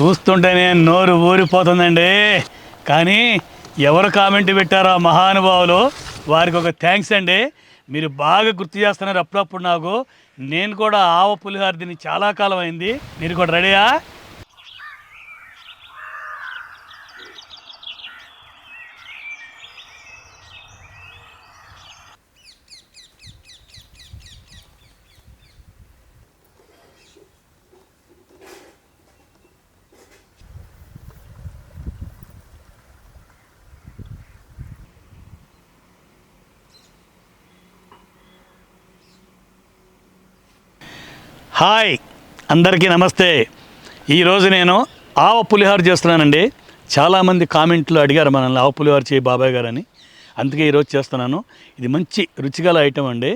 చూస్తుంటేనే నోరు ఊరిపోతుందండి. కానీ ఎవరు కామెంట్ పెట్టారో ఆ మహానుభావులు? వారికి ఒక థ్యాంక్స్ అండి. మీరు బాగా గుర్తు చేస్తున్నారు అప్పుడప్పుడు నాకు. నేను కూడా ఆవ పులిహార దీన్ని చాలా కాలం అయింది. మీరు కూడా రెడీయా? హాయ్ అందరికీ నమస్తే. ఈరోజు నేను ఆవ పులిహోర చేస్తున్నానండి. చాలామంది కామెంట్లు అడిగారు మనల్ని ఆవ పులిహోర చేయి బాబాయ్ గారు అని అందుకే ఈరోజు చేస్తున్నాను. ఇది మంచి రుచిగల ఐటెం అండి.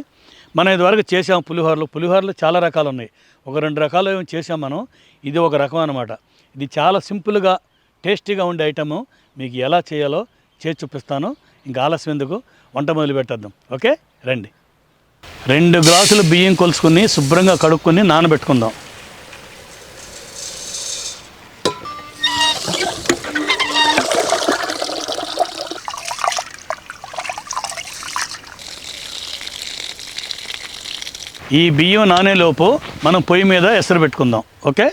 మనం ఇదివరకు చేసాం పులిహోరలు. పులిహోరలు చాలా రకాలు ఉన్నాయి. ఒక రెండు రకాలు ఏమి చేసాం మనం. ఇది ఒక రకం అనమాట ఇది చాలా సింపుల్గా టేస్టీగా ఉండే ఐటము. మీకు ఎలా చేయాలో చేసి చూపిస్తాను. ఇంకా ఆలస్యం ఎందుకు? వంట మొదలు పెట్టేద్దాం ఓకే? రండి. రెండు గ్లాసులు బియ్యం కొలుసుకుని శుభ్రంగా కడుక్కొని నానబెట్టుకుందాం. ఈ బియ్యం నానేలోపు మనం పొయ్యి మీద ఎసరు పెట్టుకుందాం ఓకే?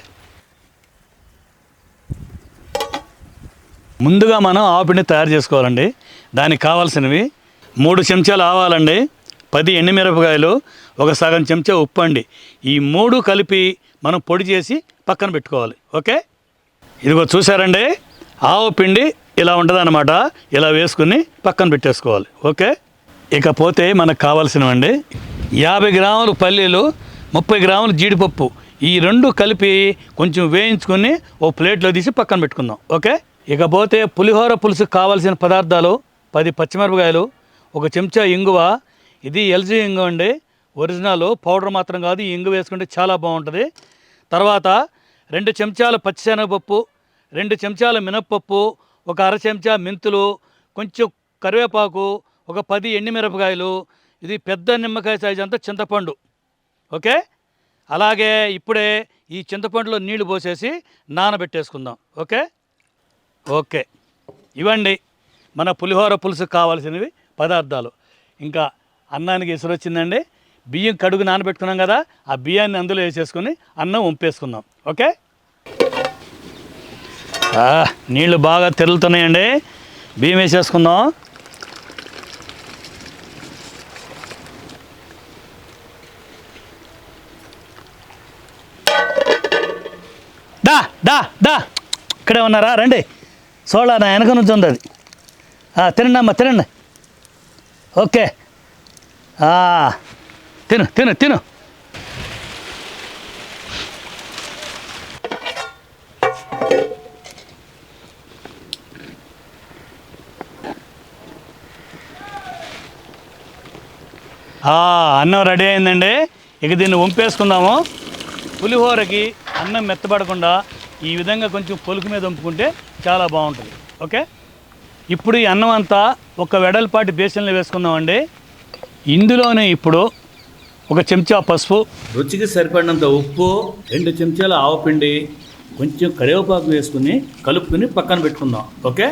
ముందుగా మనం ఆపిని తయారు చేసుకోవాలండి. దానికి కావాల్సినవి మూడు చెంచాలు ఆవాలండి. పది ఎండుమిరపకాయలు ఒక సగం చెంచా ఉప్పు అండి. ఈ మూడు కలిపి మనం పొడి చేసి పక్కన పెట్టుకోవాలి. ఓకే? ఇదిగో చూసారండి ఆవు పిండి ఇలా ఉంటుందన్నమాట. ఇలా వేసుకుని పక్కన పెట్టేసుకోవాలి. ఓకే? ఇకపోతే మనకు కావాల్సినవండి. యాభై గ్రాములు పల్లీలు ముప్పై గ్రాములు జీడిపప్పు. ఈ రెండు కలిపి కొంచెం వేయించుకొని ఓ ప్లేట్లో తీసి పక్కన పెట్టుకుందాం. ఓకే? ఇకపోతే పులిహోర పులుసుకు కావాల్సిన పదార్థాలు పది పచ్చిమిరపకాయలు ఒక చెంచా ఇంగువ ఇది ఎల్జీ ఇంగు అండి. ఒరిజినల్ పౌడర్ మాత్రం కాదు ఈ ఇంగు వేసుకుంటే చాలా బాగుంటుంది. తర్వాత రెండు చెంచాల పచ్చిశనగపప్పు రెండు చెంచాల మినప్పప్పు ఒక అర చెంచా మెంతులు కొంచెం కరివేపాకు ఒక పది ఎండుమిరపకాయలు. ఇది పెద్ద నిమ్మకాయ సైజు అంతా చింతపండు. ఓకే? అలాగే ఇప్పుడే ఈ చింతపండులో నీళ్ళు పోసేసి నానబెట్టేసుకుందాం. ఓకే? ఓకే. ఇవ్వండి. మన పులిహోర పులుసు కావాల్సినవి పదార్థాలు. ఇంకా అన్నానికి ఎసురు వచ్చిందండి. బియ్యం కడుగు నానబెట్టుకున్నాం కదా ఆ బియ్యాన్ని అందులో వేసేసుకొని అన్నం వంపేసుకుందాం. ఓకే? నీళ్ళు నీళ్ళు బాగా తెరులుతున్నాయండి. బియ్యం వేసేసుకుందాం. దా దా దా. ఇక్కడే ఉన్నారా? రండి. సోళ నా వెనక నుంచి ఉంది అది. తినండి అమ్మ తినండి. ఓకే. తిను తిను తిను. అన్నం రెడీ అయిందండి. ఇక దీన్ని వంపేసుకుందాము. పులిహోరకి అన్నం మెత్తబడకుండా ఈ విధంగా కొంచెం పొలుకు మీద వంపుకుంటే చాలా బాగుంటుంది. ఓకే? ఇప్పుడు ఈ అన్నం అంతా ఒక వెడల్పాటి బేసన్లో వేసుకుందామండి. ఇందులోనే ఇప్పుడు ఒక చెంచా పసుపు రుచికి సరిపడినంత ఉప్పు రెండు చెంచాల ఆవపిండి కొంచెం కరివేపాకు వేసుకుని కలుపుకుని పక్కన పెట్టుకుందాం. ఓకే?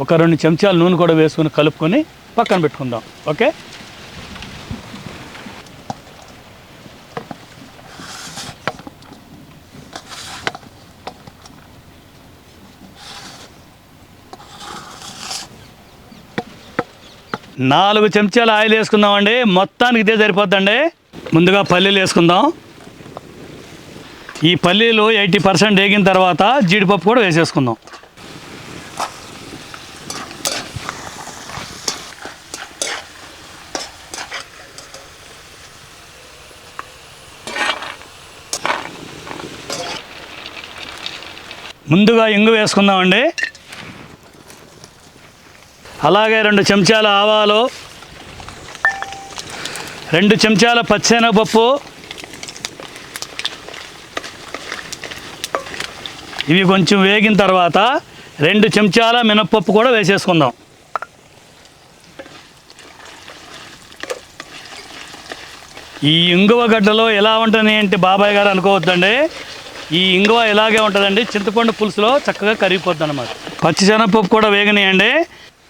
ఒక రెండు చెంచాల నూనె కూడా వేసుకుని కలుపుకొని పక్కన పెట్టుకుందాం. ఓకే? నాలుగు చెంచాల ఆయిల్ వేసుకుందామండి. మొత్తానికి ఇదే సరిపోద్దండి. ముందుగా పల్లీలు వేసుకుందాం. ఈ పల్లీలు ఎయిటీ పర్సెంట్ వేగిన తర్వాత జీడిపప్పు కూడా వేసేసుకుందాం. ముందుగా ఇంగు వేసుకుందామండి. అలాగే రెండు చెంచాల ఆవాలు రెండు చెంచాల పచ్చెనగపప్పు. ఇవి కొంచెం వేగిన తర్వాత రెండు చెంచాల మినప్పప్పు కూడా వేసేసుకుందాం. ఈ ఇంగువ గడ్డలో ఎలా ఉంటుంది అంటే బాబాయ్ గారు అనుకోవద్దండి. ఈ ఇంగువ ఇలాగే ఉంటుందండి. చింతపండు పులుసులో చక్కగా కరిగిపోద్ది అనమాట పచ్చిశనగపప్పు కూడా వేగనీయండి.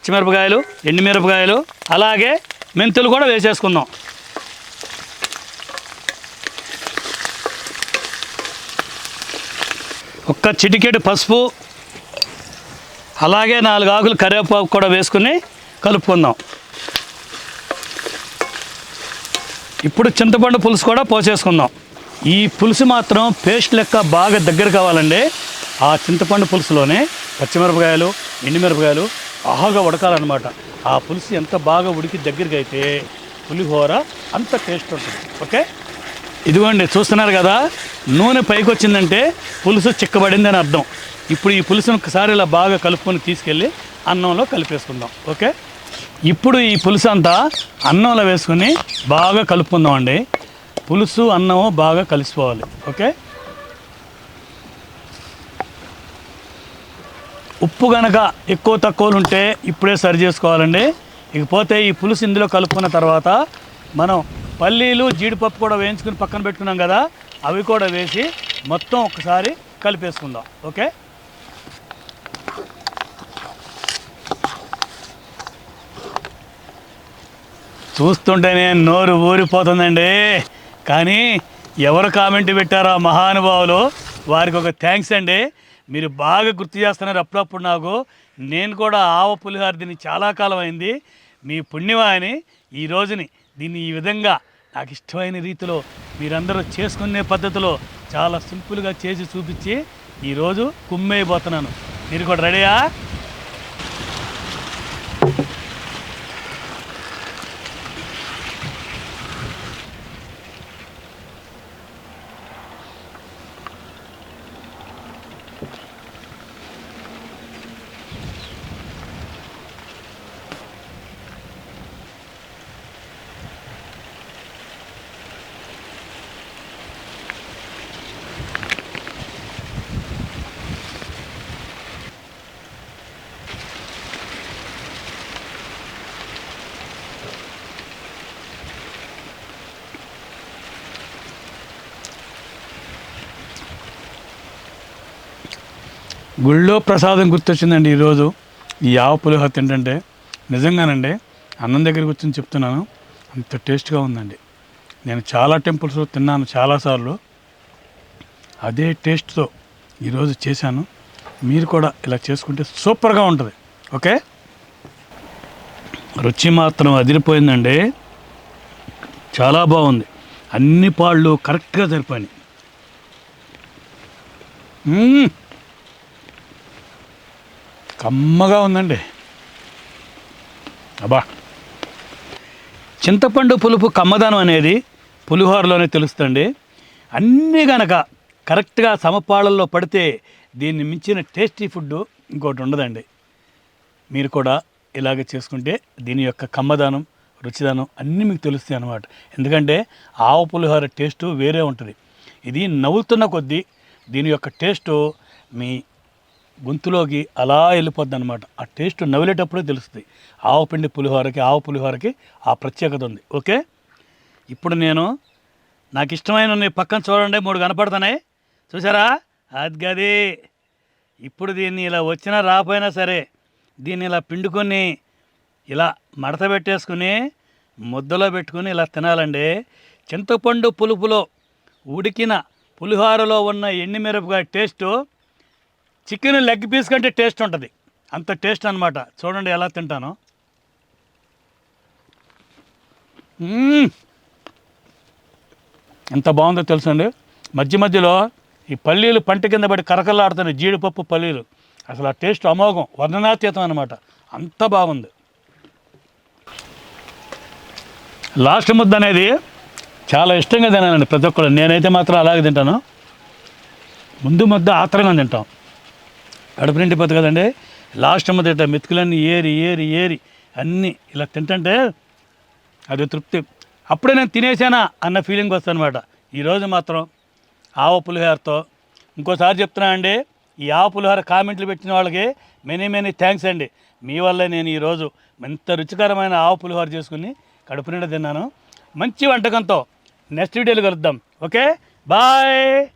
పచ్చిమిరపకాయలు ఎండుమిరపకాయలు అలాగే మెంతులు కూడా వేసేసుకుందాం ఒక్క చిటికెడు పసుపు అలాగే నాలుగు ఆకులు కరివేపాకు కూడా వేసుకుని కలుపుకుందాం. ఇప్పుడు చింతపండు పులుసు కూడా పోసేసుకుందాం. ఈ పులుసు మాత్రం పేస్ట్ లెక్క బాగా దగ్గర కావాలండి. ఆ చింతపండు పులుసులోనే పచ్చిమిరపకాయలు ఎండుమిరపకాయలు బాగా ఉడకాలన్నమాట. ఆ పులుసు ఎంత బాగా ఉడికి దగ్గరికి అయితే పులిహోర అంత టేస్ట్ ఉంటుంది. ఓకే? ఇదిగోండి చూస్తున్నారు కదా? నూనె పైకి వచ్చిందంటే పులుసు చిక్కబడింది అని అర్థం. ఇప్పుడు ఈ పులుసును ఒకసారి ఇలా బాగా కలుపుకొని తీసుకెళ్ళి అన్నంలో కలిపేసుకుందాం. ఓకే? ఇప్పుడు ఈ పులుసు అంతా అన్నంలో వేసుకుని బాగా కలుపుకుందాం అండి పులుసు అన్నము బాగా కలిసిపోవాలి. ఓకే? ఉప్పు కనుక ఎక్కువ తక్కువలు ఉంటే ఇప్పుడే సరి చేసుకోవాలండి. ఇకపోతే ఈ పులుసు ఇందులో కలుపుకున్న తర్వాత మనం పల్లీలు జీడిపప్పు కూడా వేయించుకుని పక్కన పెట్టుకున్నాం కదా అవి కూడా వేసి మొత్తం ఒకసారి కలిపేసుకుందాం. ఓకే? చూస్తుంటేనే నోరు ఊరిపోతుందండి. కానీ ఎవరు కామెంట్ పెట్టారో ఆ మహానుభావులు? వారికి ఒక థ్యాంక్స్ అండి. మీరు బాగా గుర్తు చేస్తున్నారు అప్పుడప్పుడు నాకు. నేను కూడా ఆవ పులిహార దీన్ని చాలా కాలం అయింది. మీ పుణ్యవాణి ఈ రోజుని దీన్ని ఈ విధంగా నాకు ఇష్టమైన రీతిలో మీరందరూ చేసుకునే పద్ధతిలో చాలా సింపుల్గా చేసి చూపించి ఈరోజు కుమ్మైపోతున్నాను మీరు కూడా రెడీయా? గుళ్ళో ప్రసాదం గుర్తొచ్చిందండి ఈరోజు. ఈ ఆవ పులిహోర తింటుంటే నిజంగానండి అన్నం దగ్గర కూర్చొని చెప్తున్నాను అంత టేస్ట్గా ఉందండి. నేను చాలా టెంపుల్స్ తిన్నాను చాలాసార్లు. అదే టేస్ట్తో ఈరోజు చేశాను. మీరు కూడా ఇలా చేసుకుంటే సూపర్గా ఉంటుంది. ఓకే? రుచి మాత్రం అదిరిపోయిందండి. చాలా బాగుంది. అన్ని పాళ్ళు కరెక్ట్గా సరిపోయినాయి. కమ్మగా ఉందండి. అబ్బా. చింతపండు పులుపు కమ్మదనం అనేది పులిహోరలోనే తెలుస్తుంది అన్నీ గనక కరెక్ట్గా సమపాళల్లో పడితే దీన్ని మించిన టేస్టీ ఫుడ్ ఇంకోటి ఉండదండి. మీరు కూడా ఇలాగ చేసుకుంటే దీని యొక్క కమ్మదానం రుచిదనం అన్నీ మీకు తెలుస్తాయి అన్నమాట. ఎందుకంటే ఆవు పులిహోర టేస్టు వేరే ఉంటుంది. ఇది నవ్వుతున్న కొద్దీ దీని యొక్క టేస్టు మీ గొంతులోకి అలా వెళ్ళిపోద్ది అనమాట ఆ టేస్ట్ నవ్వులేటప్పుడే తెలుస్తుంది. ఆవు పిండి పులిహోరకి ఆవు పులిహోరకి ఆ ప్రత్యేకత ఉంది. ఓకే? ఇప్పుడు నేను నాకు ఇష్టమైన పక్కన చూడండి మూడు కనపడుతున్నాయి. చూసారా అది గది. ఇప్పుడు దీన్ని ఇలా వచ్చినా రాపోయినా సరే దీన్ని ఇలా పిండుకొని ఇలా మడత పెట్టేసుకుని ముద్దలో పెట్టుకుని ఇలా తినాలండి. చింతపండు పులుపులో ఉడికిన పులిహోరలో ఉన్న ఎండిమిరపకాయ టేస్టు చికెన్ లెగ్ పీస్ కంటే టేస్ట్ ఉంటుంది. అంత టేస్ట్ అనమాట చూడండి ఎలా తింటాను. ఎంత బాగుందో తెలుసండి. మధ్య మధ్యలో ఈ పల్లీలు పంట కింద పడి కరకలాడుతున్నాయి జీడిపప్పు పల్లీలు. అసలు ఆ టేస్ట్ అమోఘం వర్ణనాతీతం అనమాట అంత బాగుంది. లాస్ట్ ముద్ద అనేది చాలా ఇష్టంగా తినాలండి ప్రతి ఒక్కరు నేనైతే మాత్రం అలాగే తింటాను. ముందు ముద్ద ఆత్రంగా తింటాం. కడుపు నిండిపోతుంది కదండి. లాస్ట్ మొదట మెతుకులన్నీ ఏరి ఏరి ఏరి అన్నీ ఇలా తింటుంటే అది తృప్తి. అప్పుడే నేను తినేసానా అన్న ఫీలింగ్ వస్తుంది అనమాట ఈరోజు మాత్రం ఆవ పులిహోరతో ఇంకోసారి చెప్తున్నా అండి ఈ ఆవ పులిహోర కామెంట్లు పెట్టిన వాళ్ళకి మెనీ మెనీ థ్యాంక్స్ అండి. మీ వల్లే నేను ఈరోజు ఎంత రుచికరమైన ఆవ పులిహోర చేసుకుని కడుపు నిండా తిన్నాను. మంచి వంటకంతో నెక్స్ట్ వీడియోలో కలుద్దాం. ఓకే? బాయ్